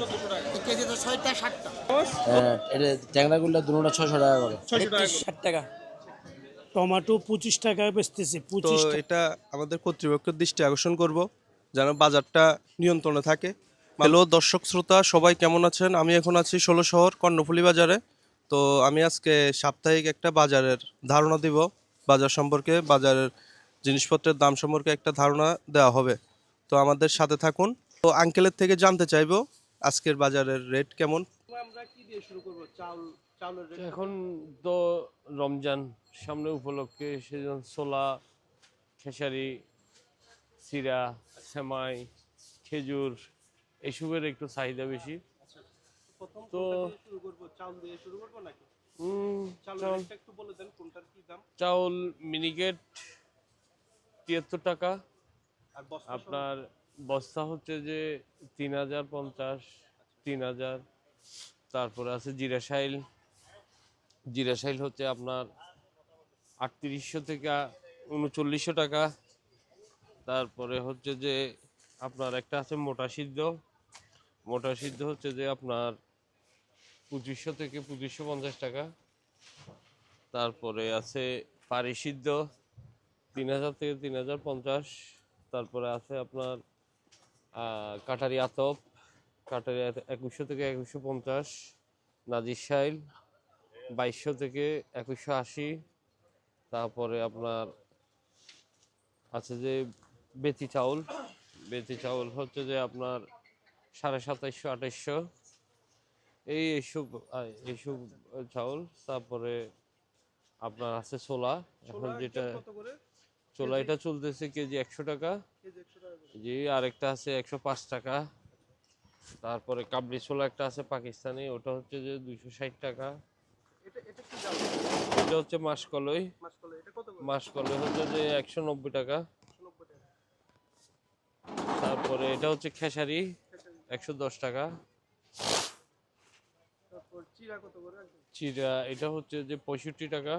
টাকা। ছয়টা হ্যাঁ এটা ট্যাংরাগুলো দুটোটা ছশো টাকা করে। টাকা। ষাট টাকা। টমেটো পঁচিশ টাকায় বেচতেছি তো পঁচিশ এটা আমাদের কর্তৃপক্ষের দৃষ্টি আকর্ষণ করব যেন বাজারটা নিয়ন্ত্রণে থাকে। হ্যালো দর্শক শ্রোতা সবাই কেমন আছেন? আমি এখন আছি ষোলো শহর কর্ণফুলি বাজারে। তো আমি আজকে সাপ্তাহিক একটা বাজারের ধারণা দিব। বাজার সম্পর্কে বাজারের জিনিসপত্রের দাম সম্পর্কে একটা ধারণা দেওয়া হবে। তো আমাদের সাথে থাকুন। তো আঙ্কেলের থেকে জানতে চাইব আজকের বাজারের রেট কেমন? আমরা কি দিয়ে শুরু করব? চাল চালের এখন তো রমজান সামনে উপলক্ষে সেজন্য ছোলা খেসারি সিরা সেমাই খেজুর এসবের একটু চাহিদা বেশি। তো- কোনটা দিয়ে শুরু করব? চাল দিয়ে শুরু করব নাকি? উম, চালের চাউল। রেটটা একটু বলে দেন কোনটার কি দাম? চাউল মিনিকেট তিয়াত্তর টাকা। আপনার বস্তা হচ্ছে যে তিন হাজার পঞ্চাশ, তিন হাজার। তারপরে আছে জিরাশাইল জিরাশাইল হচ্ছে আপনার আটত্রিশশো থেকে উনচল্লিশশো টাকা। তারপরে হচ্ছে যে আপনার একটা আছে মোটা সিদ্ধ। মোটা সিদ্ধ হচ্ছে যে আপনার পঁচিশশো থেকে পঁচিশশো পঞ্চাশ টাকা। তারপরে আছে পারি সিদ্ধ তিন হাজার থেকে তিন হাজার পঞ্চাশ। তারপরে আছে আপনার কাটারি আতপ কাটারি একুশশো থেকে একুশশো পঞ্চাশ নাজির সাইল বাইশশো থেকে একুশশো আশি তারপরে আপনার আছে যে বেতি চাউল বেতি চাউল হচ্ছে যে আপনার সাড়ে সাতাইশশো আঠাইশশো। এই এইসব এইসব চাউল তারপরে আপনার আছে ছোলা এখন যেটা ছোলা এটা চলতেছে কেজি একশো টাকা। কেজি 100 টাকা করে। জি আরেকটা আছে একশো পাঁচ টাকা। তারপরে কাবলি ছোলা একটা আছে পাকিস্তানি ওটা হচ্ছে যে দুইশো ষাট টাকা। এটা হচ্ছে মাসকলই। মাসকলাই হচ্ছে যে একশো নব্বই টাকা। তারপরে এটা হচ্ছে খেসারি একশো দশ টাকা। চিরা এটা হচ্ছে যে পঁয়ষট্টি টাকা।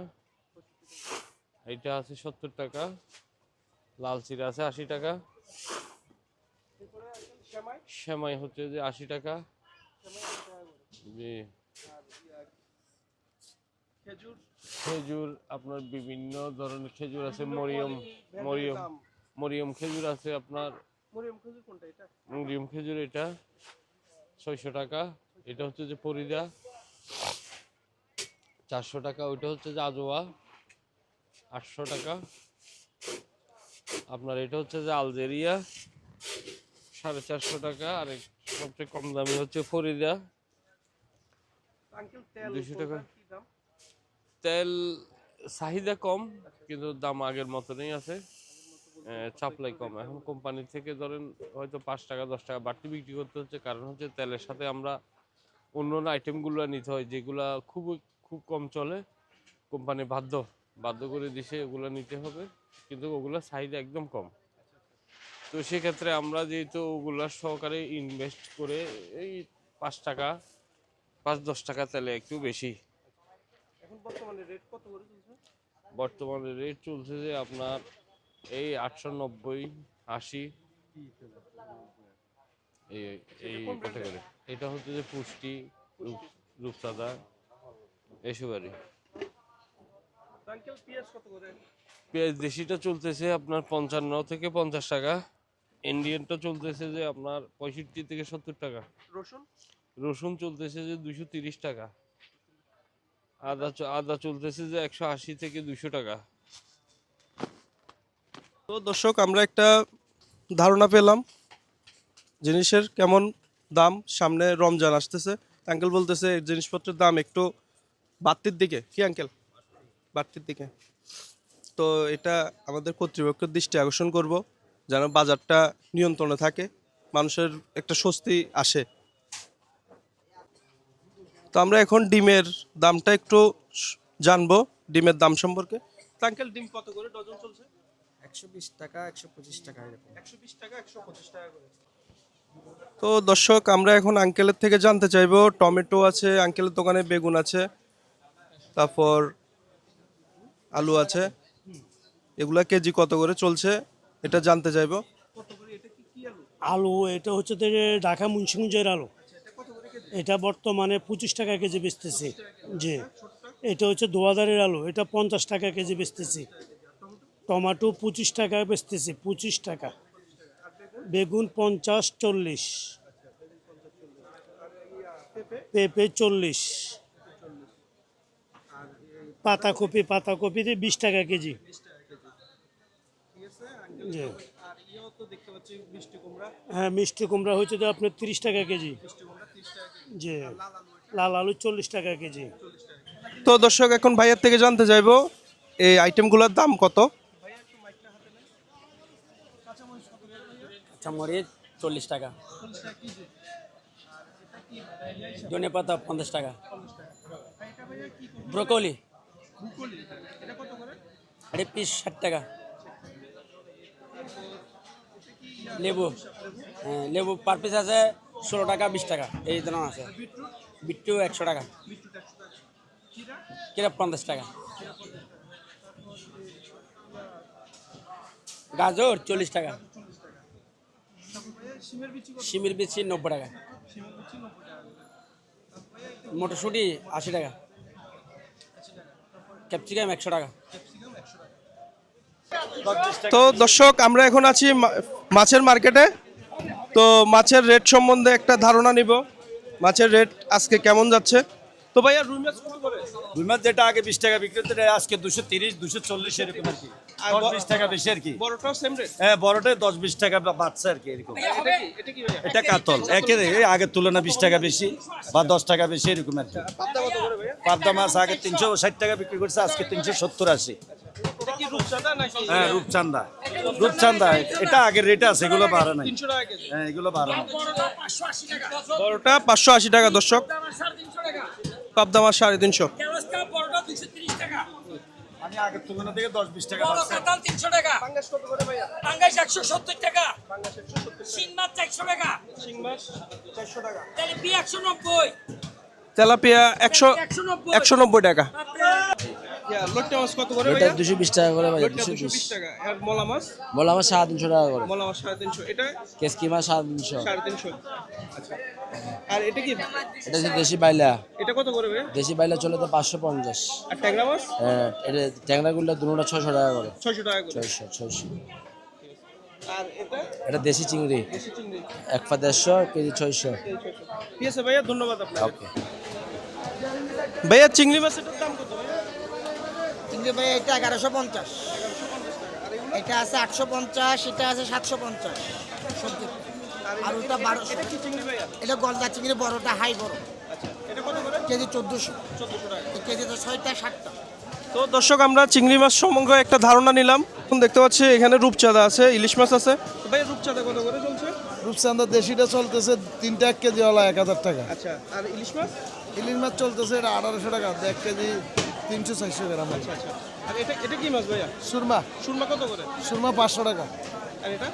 এটা আছে সত্তর টাকা। লাল চিরা আছে আশি টাকা। সেমাই সেমাই হচ্ছে যে আশি টাকা। জি। খেজুর আপনার বিভিন্ন ধরনের খেজুর আছে মরিয়ম মরিয়ম মরিয়ম খেজুর আছে আপনার। মরিয়ম খেজুর কোনটা এটা? মরিয়ম খেজুর এটা ছয়শো টাকা। এটা হচ্ছে যে পরিদা। চারশো টাকা ওইটা হচ্ছে যে আজোয়া। আটশো টাকা। আপনার এটা হচ্ছে যে আলজেরিয়া সাড়ে চারশো টাকা। আর সবচেয়ে কম দামি হচ্ছে ফরিদা আঙ্কেল তেল 200 কোনটার টাকা। তেল চাহিদা কম কিন্তু দাম আগের মতনই আছে। চাপলাই কম। এখন কোম্পানি থেকে ধরেন হয়তো পাঁচ টাকা দশ টাকা বাড়তি বিক্রি করতে হচ্ছে। কারণ হচ্ছে তেলের সাথে আমরা অন্য অন্য আইটেমগুলো নিতে হয় যেগুলা খুব খুব কম চলে। কোম্পানি বাধ্য বাধ্য করে দিছে এগুলো নিতে হবে। কিন্তু ওগুলোর সাইজ একদম কম। তো সেক্ষেত্রে আমরা যেহেতু ওগুলার সহকারে ইনভেস্ট করে এই পাঁচ টাকা পাঁচ দশ টাকা তেলে একটু বেশি। বর্তমানে রেট চলছে? যে আপনার এই আটশো নব্বই আশি। এই এই ক্যাটাগরি এটা হচ্ছে যে পুষ্টি রূপ- রূপসাদা এসব আর কি। পেঁয়াজ দেশিটা চলতেছে আপনার পঞ্চান্ন থেকে পঞ্চাশ টাকা। ইন্ডিয়ানটা চলতেছে যে আপনার পঁয়ষট্টি থেকে সত্তর টাকা। রসুন? রসুন চলতেছে যে দুশো তিরিশ টাকা। আদা আদা চলতেছে যে একশো আশি থেকে দুশো টাকা। তো দর্শক আমরা একটা ধারণা পেলাম। জিনিসের কেমন দাম সামনে রমজান আসতেছে। আঙ্কেল বলতেছে জিনিসপত্রের দাম একটু বাড়তির দিকে। কি আঙ্কেল বাড়তির দিকে। তো এটা আমাদের কর্তৃপক্ষের দৃষ্টি আকর্ষণ করব যেন বাজারটা নিয়ন্ত্রণে থাকে মানুষের একটা স্বস্তি আসে। তো আমরা এখন ডিমের দামটা একটু জানব ডিমের দাম সম্পর্কে। আঙ্কেল ডিম কত করে? ডজন চলছে? একশো বিশ টাকা একশো পঁচিশ টাকা এরকম। একশো বিশ টাকা একশো পঁচিশ টাকা করে। তো দর্শক আমরা এখন আঙ্কেলের থেকে জানতে চাইব টমেটো আছে আঙ্কেলের দোকানে বেগুন আছে তারপর আলু আছে। এগুলা কেজি কত করে চলছে? এটা জানতে চাইব। আলু, এটা হচ্ছে ঢাকা মুন্সিগঞ্জের আলু। এটা বর্তমানে পঁচিশ টাকা কেজি বেচতেছি। জি। এটা হচ্ছে দোয়াদারের আলু। এটা পঞ্চাশ টাকা কেজি বেচতেছি। টমাটো পঁচিশ টাকা বেচতেছি, পঁচিশ টাকা। বেগুন পঞ্চাশ চল্লিশ। পেঁপে চল্লিশ। পাতাকপি পাতাকপি বিশ টাকা কেজি। জি। হ্যাঁ মিষ্টি কুমড়া হচ্ছে তো আপনার তিরিশ টাকা কেজি। জি। লাল আলু চল্লিশ টাকা কেজি। তো দর্শক এখন ভাইয়ের থেকে জানতে চাইব এই আইটেমগুলোর দাম কত? আচ্ছা মরিচ চল্লিশ টাকা। ধনে পাতা পঞ্চাশ টাকা। ব্রোকলি। আরে পিস ষাট টাকা। লেবু হ্যাঁ লেবু পার পিস আছে ষোলো টাকা, বিশ টাকা। এই ধরনের আছে। বিট্টু একশো টাকা। কিরা পঞ্চাশ টাকা। গাজর চল্লিশ টাকা। সিমের বিচি নব্বই টাকা। মটরশুঁটি আশি টাকা। ক্যাপসিকাম একশো টাকা। তো দর্শক আমরা এখন আছি মা- মাছের মার্কেটে। তো মাছের রেট সম্বন্ধে একটা ধারণা নিব। মাছের রেট আজকে কেমন যাচ্ছে? তো ভাইয়া রুই মাছ কত করে? রুই মাছ যেটা আগে বিশ টাকা বিক্রি হতো আজকে দুশো তিরিশ দুশো চল্লিশ এরকম আর কি। দশ বিশ টাকা বেশি আর কি? বড়টাও সেম রেট হ্যাঁ বড়টায় দশ বিশ টাকা বা বাড়ছে আর কি এরকম। এটা কাতল। একের আগের তুলনা বিশ টাকা বেশি বা দশ টাকা বেশি এরকম আর কি। পাবদা মাছ আগে তিনশো ষাট টাকা বিক্রি করছে আজকে তিনশো সত্তর আশি। এটা কি রূপচাঁদা নাকি? হ্যাঁ রূপচান্দা রূপচান্দা এটা আগের রেটে আছে এগুলো বাড়ে নাই। 300 টাকা কেজি। হ্যাঁ এগুলো বাড়ে নাই। বড়টা পাঁচশো আশি টাকা। দর্শক। পাবদা মাছ সাড়ে তিনশো। আগের তুলনা থেকে দশ বিশ টাকা বড় কাতাল তিনশো টাকা। পাঙ্গাস একশো সত্তর টাকা। শিং মাছ চারশো টাকা। শিং মাছ চারশো টাকা। তেলাপি একশো নব্বই। তেলাপিয়া একশো একশো নব্বই। একশো নব্বই টাকা। লোট্টা মাছ কত করে ভাইয়া? দুশো বিশ টাকা করে টাকা। আর মলা মাছ? করে। মলা মাছ এটা? কেসকি মাছ আচ্ছা। আর এটা কি? এটা হচ্ছে দেশি বাইলা। এটা কত করে ভাইয়া? দেশি বাইলা চলে তো পাঁচশো পঞ্চাশ। আর ট্যাংরা মাছ? হ্যাঁ এটা ট্যাংরাগুলো দুটা ছশো টাকা করে। টাকা এটা? এটা দেশি চিংড়ি। এক পা দেড়শো কেজি ছয়শো। ঠিক আছে ভাইয়া ধন্যবাদ আপনাকে। ভাইয়া চিংড়ি মাছের দাম কত? চিংড়ি ভাই এটা এগারোশো পঞ্চাশ। এটা আছে আটশো পঞ্চাশ এটা আছে সাতশো পঞ্চাশ সবজি। আর ওটা বারোশো। এটা কি চিংড়ি ভাইয়া এটা গলদা চিংড়ি বড়টা হাই বড় আচ্ছা এটা কত করে? কেজি চোদ্দোশো। কেজি তো ছয়টা সাতটা। তো দর্শক আমরা চিংড়ি মাছ সম্বন্ধে একটা ধারণা নিলাম। এখন দেখতে পাচ্ছি এখানে রূপচাঁদা আছে ইলিশ মাছ আছে। ভাই রূপচাঁদা কত করে চলছে? রূপচান্দা দেশিটা চলতেছে তিনটা এক কেজি ওলা এক হাজার টাকা। আচ্ছা আর ইলিশ মাছ? ইলিশ মাছ চলতেছে এটা আঠারোশো টাকা এক কেজি তিনশো চারশো গ্রাম আছে। আচ্ছা আর এটা এটা কি মাছ ভাইয়া? সুরমা। সুরমা কত করে? সুরমা পাঁচশো টাকা। আর এটা?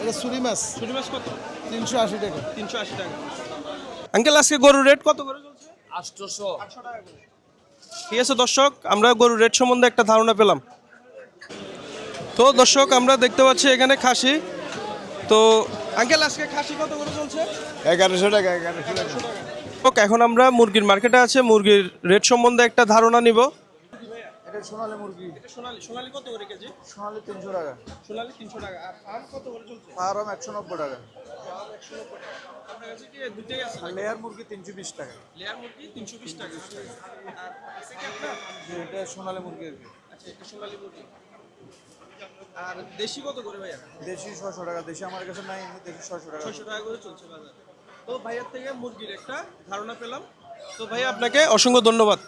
এটা সুরি মাছ। সুরি মাছ কত? তিনশো আশি টাকা। তিনশো আশি টাকা। আঙ্কেল আজকে গরুর রেট কত করে চলছে? আটশোশো। ঠিক আছে দর্শক আমরা গরুর রেট সম্বন্ধে একটা ধারণা পেলাম। তো দর্শক আমরা দেখতে পাচ্ছি এখানে খাসি। তো আঙ্কেল আজকে খাসি কত করে চলছে? এগারোশো টাকা। এগারোশো টাকা। এখন আমরা মুরগির মার্কেটে আছে মুরগির রেট সম্বন্ধে একটা ধারণা নিব। এটা সোনালি মুরগি। সোনালি সোনালি কত করে কেজি? সোনালি তিনশো টাকা। সোনালি তিনশো টাকা। আর ফার্ম কত করে চলছে? ফার্ম একশো নব্বই টাকা। আপনার কাছে কি দুইটাই আছে? লেয়ার মুরগি টাকা। লেয়ার মুরগি তিনশো বিশ টাকা। আর আছে কি আপনার? এটা সোনালি মুরগি আর কি। আচ্ছা একটা সোনালি মুরগি। আর দেশি কত করে ভাইয়া? দেশি ছশো টাকা দেশি আমার কাছে নাই দেশি ছশো টাকা। ছয়শো টাকা করে চলছে বাজার। তো ভাইয়ার থেকে মুরগির একটা ধারণা পেলাম। তো ভাইয়া আপনাকে অসংখ্য ধন্যবাদ।